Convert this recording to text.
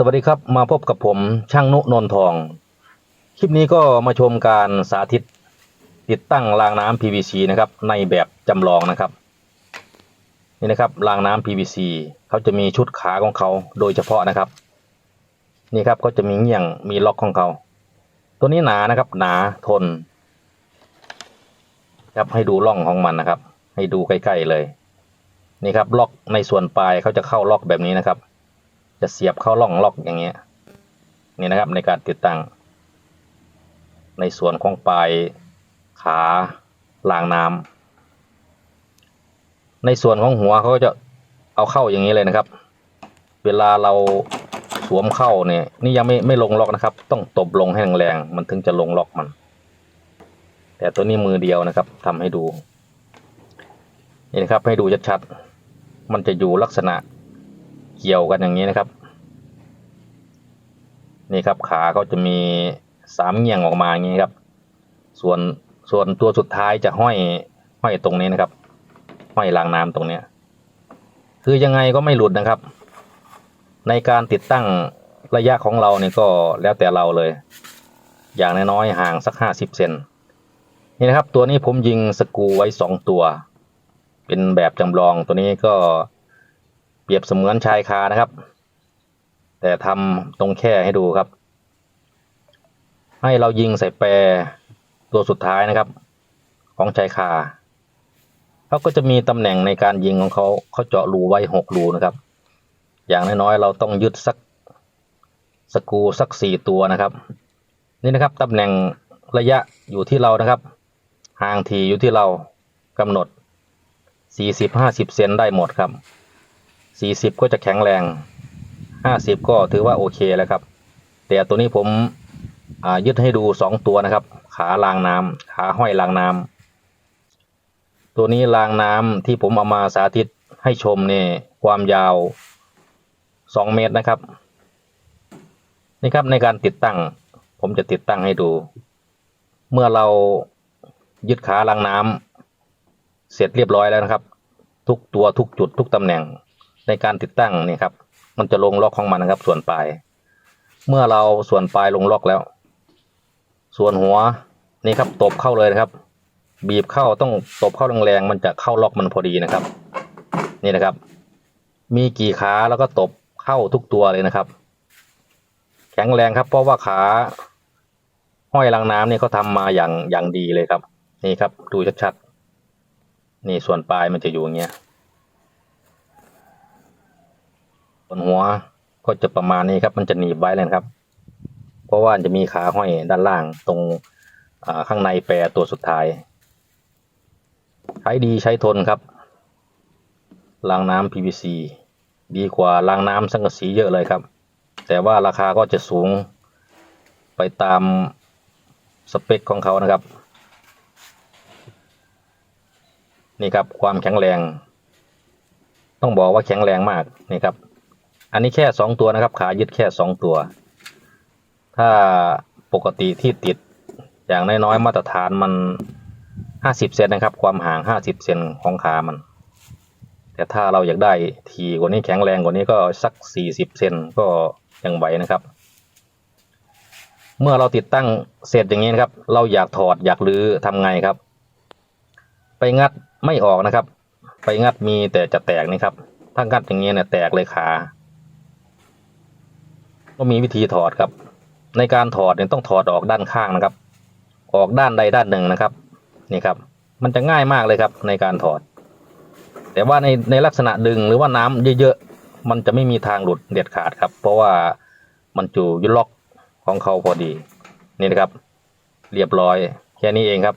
สวัสดีครับมาพบกับผมช่างนุนนทอง คลิปนี้ก็มาชมการสาธิตติดตั้งรางน้ำ PVC นะครับในแบบจำลองนะครับ นี่นะครับรางน้ำ PVC เขาจะมีชุดขาของเขาโดยเฉพาะนะครับ นี่ครับก็จะมีเงี่ยงมีล็อกของเขา ตัวนี้หนานะครับหนาทน ครับให้ดูร่องของมันนะครับ ให้ดูใกล้ๆเลย นี่ครับล็อกในส่วนปลายเขาจะเข้าล็อกแบบนี้นะครับ จะเสียบเข้าร่องล็อกอย่างเงี้ยนี่นะครับในการติดตั้ง ในส่วนของปลายขารางน้ำในส่วนของหัวเขาก็จะเอาเข้าอย่างนี้เลยนะครับ เวลาเราสวมเข้าเนี่ยนี่ยังไม่ไม่ลงล็อกนะครับ ต้องตบลงให้แรงๆมันถึงจะลงล็อกมัน แต่ตัวนี้มือเดียวนะครับทำให้ดูนี่นะครับให้ดูชัดๆมันจะอยู่ลักษณะ เกี่ยวกันอย่างนี้นะครับ นี่ครับขาเขาจะมีสามเงี่ยงออกมาอย่างนี้ครับ ส่วนส่วนตัวสุดท้ายจะห้อยห้อยตรงนี้นะครับ ห้อยรางน้ำตรงเนี้ย คือยังไงก็ไม่หลุดนะครับ ในการติดตั้งระยะของเราเนี่ยก็แล้วแต่เราเลย อย่างน้อยๆห่างสักห้าสิบเซนนี่นะครับ ตัวนี้ผมยิงสกูไว้สองตัว เป็นแบบจำลองตัวนี้ก็ เปรียบเสมือนชายคานะครับ แต่ทำตรงแค่ให้ดูครับ ให้เรายิงใส่แปรตัวสุดท้ายนะครับ ของชายคาเขาก็จะมีตำแหน่งในการยิงของเขาเขาเจาะรูไว้หกรูนะครับ อย่างน้อยๆเราต้องยึดสักสกูสักสี่ตัวนะครับ นี่นะครับตำแหน่งระยะอยู่ที่เรานะครับ ห่างทีอยู่ที่เรากำหนดสี่สิบห้าสิบเซนได้หมดครับ สี่สิบก็จะแข็งแรงห้าสิบก็ถือว่าโอเคแล้วครับ แต่ตัวนี้ผมยึดให้ดูสองตัวนะครับ ขารางน้ำขาห้อยรางน้ำตัวนี้รางน้ำที่ผมเอามาสาธิตให้ชมเนี่ยความยาวสองเมตรนะครับนี่ครับในการติดตั้ง ผมจะติดตั้งให้ดู เมื่อเรายึดขารางน้ำเสร็จเรียบร้อยแล้วนะครับ ทุกตัวทุกจุดทุกตำแหน่ง ในการติดตั้งนี่ครับ มันจะลงล็อกของมันนะครับ ส่วนปลาย เมื่อเราส่วนปลายลงล็อกแล้ว ส่วนหัวนี่ครับตบเข้าเลยนะครับ บีบเข้าต้องตบเข้าแรงๆมันจะเข้าล็อกมันพอดีนะครับ นี่นะครับ มีกี่ขาแล้วก็ตบเข้าทุกตัวเลยนะครับ แข็งแรงครับ เพราะว่าขาห้อยรางน้ำนี่เขาทำมาอย่างอย่างดีเลยครับ นี่ครับ ดูชัดๆนี่ส่วนปลายมันจะอยู่อย่างเงี้ย บนหัวก็จะประมาณนี้ครับ มันจะหนีบไว้เลยครับ เพราะว่าจะมีขาห้อยด้านล่างตรงข้างในแปรตัวสุดท้าย ใช้ดีใช้ทนครับรางน้ำ PVC ดีกว่ารางน้ำสังกะสีเยอะเลยครับ แต่ว่าราคาก็จะสูงไปตามสเปคของเขานะครับ นี่ครับความแข็งแรง ต้องบอกว่าแข็งแรงมากนี่ครับ อันนี้แค่สองตัวนะครับ ขายึดแค่สองตัว ถ้าปกติที่ติดอย่างน้อยๆมาตรฐานมันห้าสิบเซนนะครับ ความห่างห้าสิบเซนของขามัน แต่ถ้าเราอยากได้ทีกว่านี้แข็งแรงกว่านี้ก็สักสี่สิบเซนก็ยังไหวนะครับ เมื่อเราติดตั้งเสร็จอย่างนี้นะครับ เราอยากถอดอยากรื้อทำไงครับ ไปงัดไม่ออกนะครับ ไปงัดมีแต่จะแตกนี่ครับ ถ้างัดอย่างนี้เนี่ยแตกเลยขา ก็มีวิธีถอดครับ ในการถอดเนี่ยต้องถอดออกด้านข้างนะครับ ออกด้านใดด้านหนึ่งนะครับนี่ครับ มันจะง่ายมากเลยครับในการถอด แต่ว่าในในลักษณะดึงหรือว่าน้ำเยอะๆมันจะไม่มีทางหลุดเด็ดขาดครับ เพราะว่ามันจูยึดล็อกของเขาพอดีนี่นะครับ เรียบร้อยแค่นี้เองครับ